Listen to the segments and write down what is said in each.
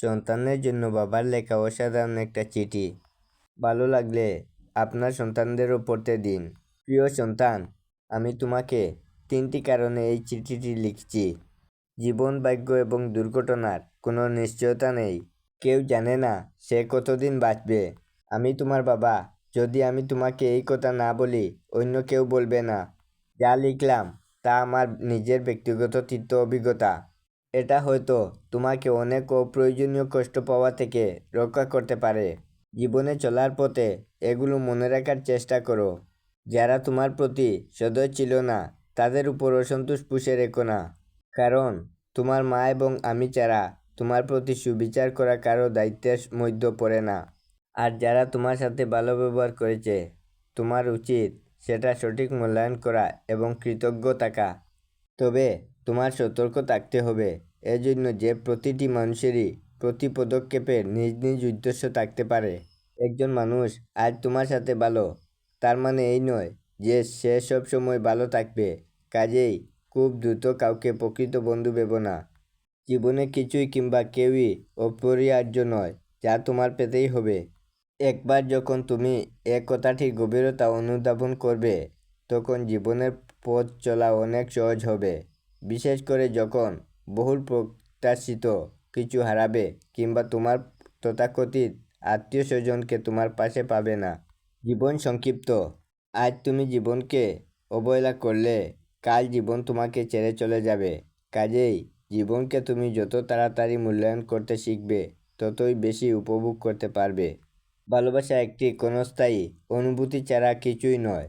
সন্তানের জন্য বাবার লেখা অসাধারণ একটা চিঠি। ভালো লাগলে আপনার সন্তানদেরও পড়তে দিন। প্রিয় সন্তান, আমি তোমাকে তিনটি কারণে এই চিঠিটি লিখছি। জীবন, ভাগ্য এবং দুর্ঘটনার কোনো নিশ্চয়তা নেই। কেউ জানে না সে কতদিন বাঁচবে। আমি তোমার বাবা, যদি আমি তোমাকে এই কথা না বলি, অন্য কেউ বলবে না। যা লিখলাম তা আমার নিজের ব্যক্তিগত তীর্থ অভিজ্ঞতা। এটা হয়তো তোমাকে অনেক অপ্রয়োজনীয় কষ্ট পাওয়া থেকে রক্ষা করতে পারে। জীবনে চলার পথে এগুলো মনে রাখার চেষ্টা করো। যারা তোমার প্রতি সদয় ছিল না, তাদের উপর অসন্তোষ পুষে রেখো না। কারণ তোমার মা এবং আমি ছাড়া তোমার প্রতি সুবিচার করা কারও দায়িত্বের মধ্যে পড়ে না। আর যারা তোমার সাথে ভালো ব্যবহার করেছে, তোমার উচিত সেটা সঠিক মূল্যায়ন করা এবং কৃতজ্ঞ থাকা। তবে তোমার সতর্ক থাকতে হবে। এজন্য যে প্রতিটি মানুষেরই প্রতি পদক্ষেপে নিজ নিজ উদ্দেশ্য থাকতে পারে। একজন মানুষ, আজ তোমার সাথে ভালো। তার মানে এই নয় যে সে সব সময় ভালো থাকবে। কাজেই খুব দ্রুত কাউকে প্রকৃত বন্ধু ভেবো না। জীবনে কিছুই কিংবা কেউই অপরিহার্য নয়, যা তোমার পেতেই হবে। একবার যখন তুমি এ কথাটির গভীরতা অনুধাবন করবে, তখন জীবনের পথ চলা অনেক সহজ হবে। বিশেষ করে যখন বহুল প্রত্যাশিত কিছু হারাবে কিংবা তোমার তথাকথিত আত্মীয় স্বজনকে তোমার পাশে পাবে না। জীবন সংক্ষিপ্ত। আজ তুমি জীবনকে অবহেলা করলে, কাল জীবন তোমাকে ছেড়ে চলে যাবে। কাজেই জীবনকে তুমি যত তাড়াতাড়ি মূল্যায়ন করতে শিখবে, ততই বেশি উপভোগ করতে পারবে। ভালোবাসা একটি ক্ষণস্থায়ী অনুভূতি ছাড়া কিছুই নয়।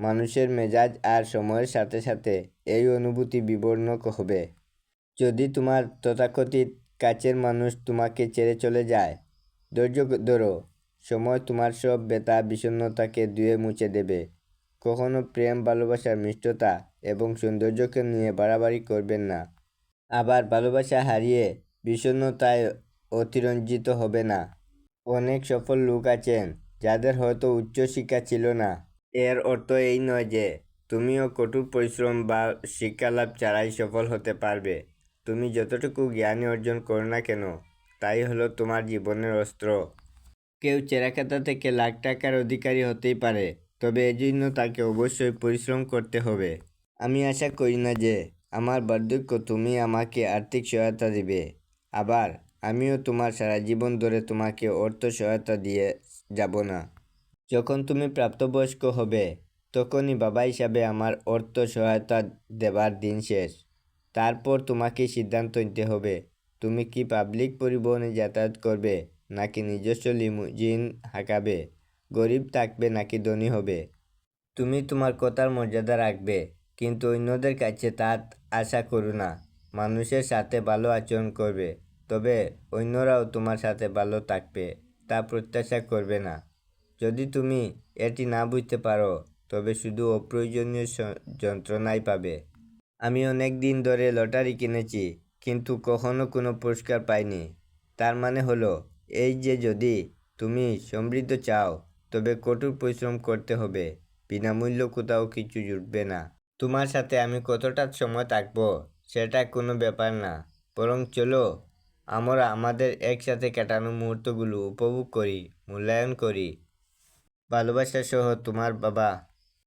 মানুষের মেজাজ আর সময়ের সাথে সাথে এই অনুভূতি বিবর্ণ হবে। যদি তোমার তথাকথিত কাছের মানুষ তোমাকে ছেড়ে চলে যায়, ধৈর্য ধরো। সময় তোমার সব ব্যথা বিষণ্ণতাকে ধুয়ে মুছে দেবে। কখনো প্রেম ভালোবাসার মিষ্টতা এবং সৌন্দর্যকে নিয়ে বাড়াবাড়ি করবেন না। আবার ভালোবাসা হারিয়ে বিষণ্ণতায় অতিরঞ্জিত হবে না। অনেক সফল লোক আছেন যাদের হয়তো উচ্চশিক্ষা ছিল না। এর অর্থ এই নয় যে, তুমিও কঠোর পরিশ্রম বা শিক্ষালাভ ছাড়াই সফল হতে পারবে। তুমি যতটুকু জ্ঞানী অর্জন করো না কেন, তাই হলো তোমার জীবনের অস্ত্র। কেউ চেরাখাতা থেকে লাখ টাকার অধিকারী হতেই পারে, তবে এজন্য তাকে অবশ্যই পরিশ্রম করতে হবে। আমি আশা করি না যে, আমার বার্ধক্য তুমি আমাকে আর্থিক সহায়তা দিবে। আবার, আমিও তোমার সারা জীবন ধরে তোমাকে অর্থ সহায়তা দিয়ে যাব না। যখন তুমি প্রাপ্তবয়স্ক হবে, তখনই বাবা হিসাবে আমার অর্থ সহায়তা দেবার দিন শেষ। তারপর তোমাকে সিদ্ধান্ত নিতে হবে। তুমি কি পাবলিক পরিবহনে যাতায়াত করবে, নাকি নিজস্ব লিমুজিন হাঁকাবে? গরিব থাকবে, নাকি ধনী হবে? তুমি তোমার কথার মর্যাদা রাখবে, কিন্তু অন্যদের কাছে তা আশা করো না। মানুষের সাথে ভালো আচরণ করবে, তবে অন্যরাও তোমার সাথে ভালো থাকবে, তা প্রত্যাশা করবে না। যদি তুমি এটি না বুঝতে পারো, তবে শুধু অপ্রয়োজনীয় যন্ত্রণাই পাবে। আমি অনেক দিন ধরে লটারি কিনেছি, কিন্তু কখনো কোনো পুরস্কার পাইনি। তার মানে হলো, এই যে যদি তুমি সমৃদ্ধ চাও, তবে কঠোর পরিশ্রম করতে হবে, বিনামূল্য কোথাও কিছু জুটবে না। তোমার সাথে আমি কতটা সময় থাকব, সেটা কোনো ব্যাপার না। বরং চলো, আমরা আমাদের একসাথে কাটানো মুহূর্তগুলো উপভোগ করি, মূল্যায়ন করি। ভালোবাসা সহ তোমার বাবা